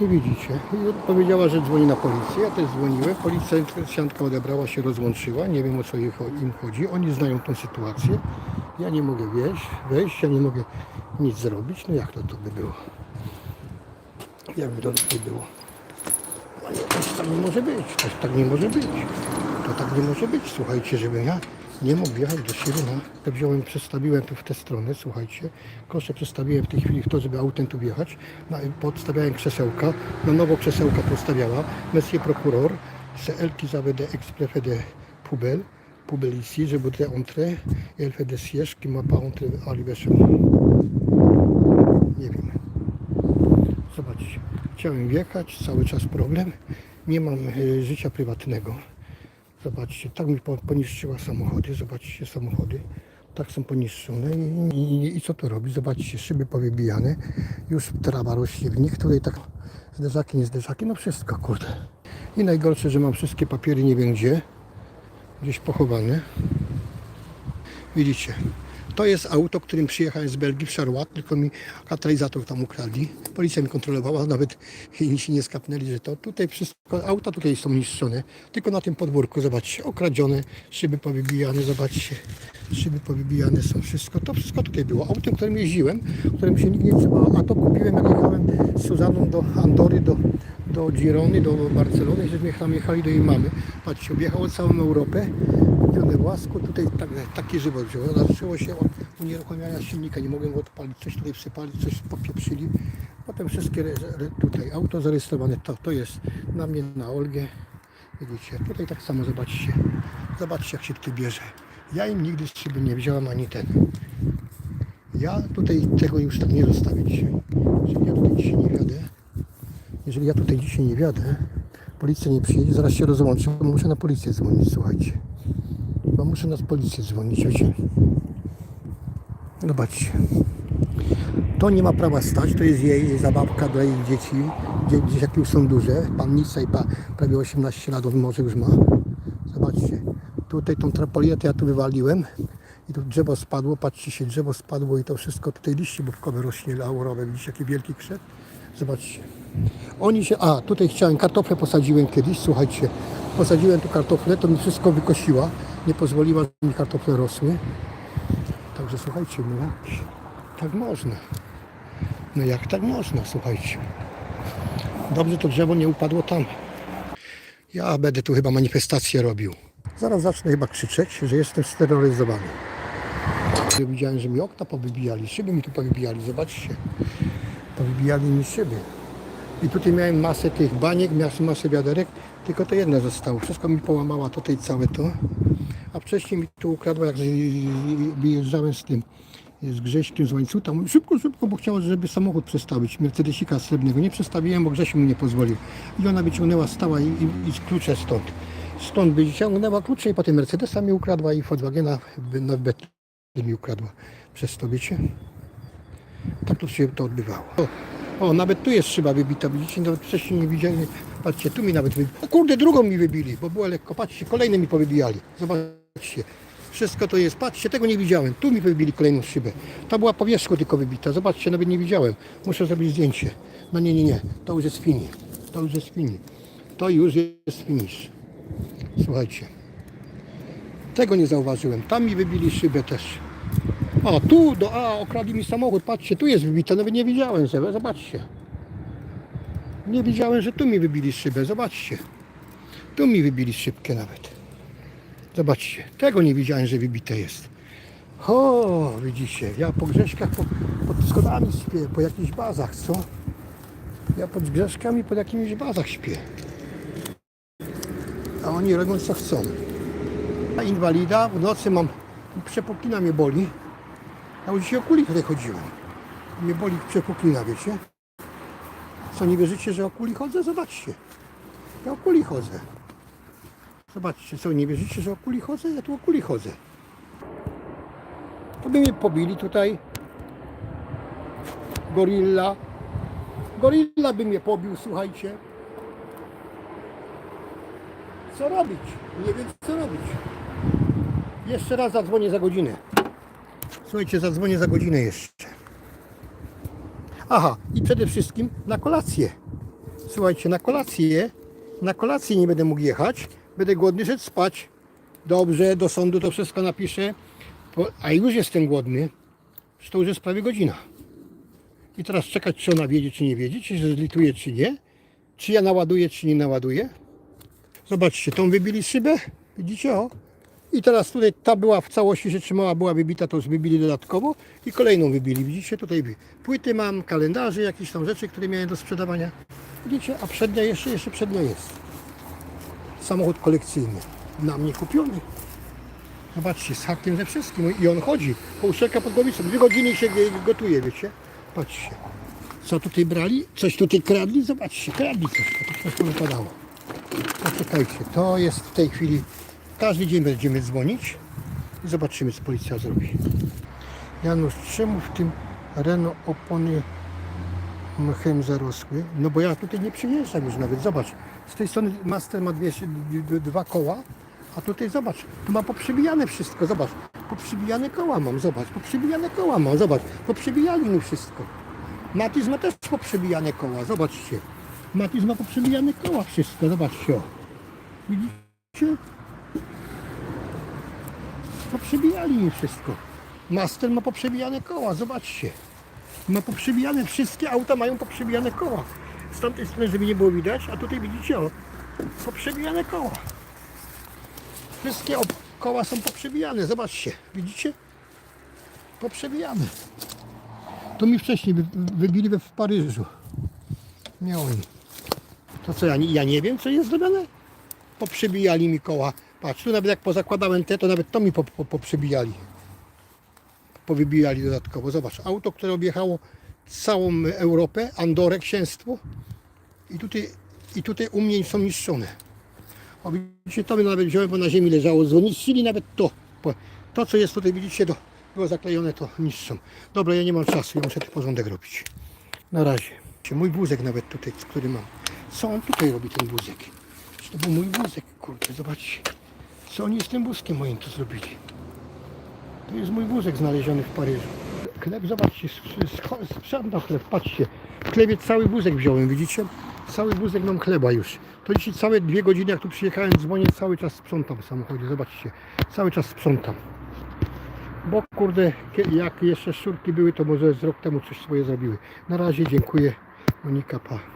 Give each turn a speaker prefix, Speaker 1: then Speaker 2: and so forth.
Speaker 1: I widzicie, i powiedziała, że dzwoni na policję, ja też dzwoniłem, policjantka odebrała się, rozłączyła, nie wiem o co im chodzi, oni znają tą sytuację, ja nie mogę wejść, wejść, ja nie mogę nic zrobić, no jak to to by było? Jakby to tutaj było? No nie, to tak nie może być, to tak nie może być, to tak nie może być, słuchajcie, żebym ja nie mógł wjechać do siebie na, to wziąłem, przestawiłem tu w tę stronę, słuchajcie, kosze przestawiłem w tej chwili w to, żeby autem tu wjechać, na, podstawiałem krzesełka, na nowo krzesełka postawiała, monsieur elle qui avait des exprès de poubelle, poubelle ici, je voudrais entrer, et elle fait des sièges qui m'a pas entré moi. Nie wiem. Zobaczcie, chciałem wjechać, cały czas problem. Nie mam e, życia prywatnego. Zobaczcie, tak mi po- poniszczyła samochody. Zobaczcie, samochody. Tak są poniszczone. I, i, i co to robi? Zobaczcie, szyby powybijane. Już trawa rośnie w nich. Tutaj tak zderzaki, nie zderzaki. No wszystko, kurde. I najgorsze, że mam wszystkie papiery nie wiem gdzie. Gdzieś pochowane. Widzicie, to jest auto, którym przyjechałem z Belgii w Charlotte, tylko mi katalizator tam ukradli. Policja mi kontrolowała, nawet inni się nie skapnęli, że to tutaj wszystko, auta tutaj są niszczone, tylko na tym podwórku, zobaczcie, okradzione, szyby powybijane, zobaczcie, szyby powybijane są, wszystko, to wszystko tutaj było. Autem, którym jeździłem, którym się nikt nie trzeba, a to kupiłem, jak jechałem z Suzaną do Andory, do, do Girony, do Barcelony, żeśmy tam jechali do jej mamy. Patrzcie, objechało całą Europę, kupione własku, tutaj tak, taki żywot wziął. Zaczęło się od unieruchamiania silnika, nie mogłem go odpalić, coś tutaj wsypali, coś popieprzyli. Potem wszystkie re, re, tutaj auto zarejestrowane, to, to jest na mnie, na Olgę. Widzicie, tutaj tak samo zobaczcie. Zobaczcie jak się tutaj bierze. Ja im nigdy z szyby nie wziąłem ani ten. Ja tutaj tego już tak nie zostawię dzisiaj. Ja tutaj dzisiaj nie wiadę, jeżeli ja tutaj dzisiaj nie wiadę, policja nie przyjedzie, zaraz się rozłączy, bo muszę na policję dzwonić, słuchajcie. Bo muszę na policję dzwonić, wiecie. Zobaczcie. To nie ma prawa stać, to jest jej zabawka dla jej dzieci. Dzie- Dzieciaki już są duże. Pannica i pa, prawie 18 lat, może już ma. Zobaczcie. Tutaj tą trapolię to ja tu wywaliłem. I tu drzewo spadło, patrzcie się, drzewo spadło i to wszystko, tutaj liście bobkowe rośnie, laurowe, widzicie jaki wielki krzew? Zobaczcie. Oni się, a tutaj chciałem, kartofle posadziłem kiedyś, słuchajcie, posadziłem tu kartofle, to mi wszystko wykosiła, nie pozwoliła, żeby mi kartofle rosły. Także słuchajcie, no jak tak można? No jak tak można, słuchajcie. Dobrze to drzewo nie upadło tam. Ja będę tu chyba manifestację robił. Zaraz zacznę chyba krzyczeć, że jestem steroryzowany. Widziałem, że mi okna powybijali, szyby mi tu powybijali, zobaczcie. Powybijali mi szyby. I tutaj miałem masę tych baniek, miałem masę wiaderek, tylko to jedno zostało. Wszystko mi połamała tutaj całe to. A wcześniej mi tu ukradła, jak wyjeżdżałem z tym, z Grześkiem z łańcucha. Szybko, szybko, bo chciała, żeby samochód przestawić. Mercedesika srebrnego. Nie przestawiłem, bo Grzesiu mi nie pozwolił. I ona wyciągnęła, stała i, i, i klucze stąd. Stąd wyciągnęła klucze i potem Mercedesa mi ukradła i Volkswagena na bet mi ukradła. Przez to, wiecie? Tak to się to odbywało. O, o, nawet tu jest szyba wybita, widzicie, nawet wcześniej nie widziałem. Patrzcie, tu mi nawet wybili. O kurde, drugą mi wybili, bo była lekko. Patrzcie, kolejne mi powybijali. Zobaczcie. Wszystko to jest. Patrzcie, tego nie widziałem. Tu mi wybili kolejną szybę. Ta była po tylko wybita. Zobaczcie, nawet nie widziałem. Muszę zrobić zdjęcie. No nie, nie, nie. To już jest fini. To już jest fini. To już jest finish. Słuchajcie. Tego nie zauważyłem. Tam mi wybili szybę też. O, tu, do, a, okradli mi samochód, patrzcie, tu jest wybite, nawet nie widziałem, że- zobaczcie. Nie widziałem, że tu mi wybili szybę, zobaczcie. Tu mi wybili szybkę nawet. Zobaczcie, tego nie widziałem, że wybite jest. O, widzicie, ja po grzeszkach, po, pod schodami śpię, po jakichś bazach, co? Ja pod grzeszkami, pod jakimiś bazach śpię. A oni robią co chcą. A inwalida, w nocy mam, przepuklina mnie boli. Już dzisiaj o kuli tutaj chodziłem. Mnie boli przepuklina, wiecie? Co, nie wierzycie, że o kuli chodzę? Zobaczcie. Ja o kuli chodzę. Zobaczcie, co, nie wierzycie, że o kuli chodzę? Ja tu o kuli chodzę. To by mnie pobili tutaj. Gorilla. Gorilla by mnie pobił, słuchajcie. Co robić? Nie wiem, co robić. Jeszcze raz zadzwonię za godzinę. Słuchajcie, zadzwonię za godzinę jeszcze. Aha, i przede wszystkim na kolację. Słuchajcie, na kolację, na kolację nie będę mógł jechać. Będę głodny szedł spać. Dobrze, do sądu to wszystko napiszę. A już jestem głodny. Że To już jest prawie godzina. I teraz czekać, czy ona wiedzie, czy nie wiedzie, czy się zlituje, czy nie. Czy ja naładuję, czy nie naładuję. Zobaczcie, tą wybili szybę. Widzicie, o. I teraz tutaj ta była w całości się trzymała, była wybita, to już wybili dodatkowo i kolejną wybili. Widzicie, tutaj płyty mam, kalendarze, jakieś tam rzeczy, które miałem do sprzedawania. Widzicie, a przednia jeszcze, jeszcze przednia jest. Samochód kolekcyjny. Na mnie kupiony. Zobaczcie, z hakiem ze wszystkim. I on chodzi. Po uszczelka pod głowicą. Dwie godziny się gotuje, wiecie. Patrzcie. Co tutaj brali? Coś tutaj kradli? Zobaczcie, kradli coś. To coś wypadało. Poczekajcie, to jest w tej chwili. Każdy dzień będziemy dzwonić i zobaczymy, co policja zrobi. Janusz, czemu w tym Renault opony mchem zarosły? No bo ja tutaj nie przyjeżdżam już nawet. Zobacz, z tej strony Master ma dwie, dwa koła, a tutaj zobacz, tu ma poprzybijane wszystko, zobacz. Poprzybijane koła mam, zobacz, poprzybijane koła mam, zobacz, poprzybijali mi wszystko. Matiz ma też poprzybijane koła, zobaczcie. Matiz ma poprzybijane koła wszystko, zobaczcie. Widzicie? Poprzebijali mi wszystko. Master ma poprzebijane koła, zobaczcie. Ma poprzebijane, wszystkie auta mają poprzebijane koła. Z tamtej strony, żeby nie było widać, a tutaj widzicie, o, poprzebijane koła. Wszystkie koła są poprzebijane, zobaczcie, widzicie? Poprzebijane. To mi wcześniej wy- wybili w Paryżu. Nie oni. To co, ja nie, ja nie wiem, co jest zrobione? Poprzebijali mi koła. Patrz, tu nawet jak pozakładałem te, to nawet to mi po, po, poprzebijali. Powybijali dodatkowo. Zobacz, auto, które objechało całą Europę, Andorę, księstwo. I tutaj, i tutaj u mnie są niszczone. O, widzicie, to my nawet wziąłem, bo na ziemi leżało. Zniszczyli nawet to. To, co jest tutaj, widzicie, to było zaklejone, to niszczą. Dobra, ja nie mam czasu, ja muszę tu porządek robić. Na razie. Mój wózek nawet tutaj, który mam. Co on tutaj robi, ten wózek? To był mój wózek, kurde, zobaczcie. Co oni z tym wózkiem moim tu zrobili? To jest mój wózek znaleziony w Paryżu. Chleb, zobaczcie, sprzątał chleb, patrzcie. W chlebie cały wózek wziąłem, widzicie? Cały wózek mam chleba już. To dzisiaj całe dwie godziny, jak tu przyjechałem, dzwonię, cały czas sprzątam w samochodzie, zobaczcie. Cały czas sprzątam. Bo kurde, jak jeszcze szczurki były, to może z rok temu coś swoje zrobiły. Na razie dziękuję. Monika, pa.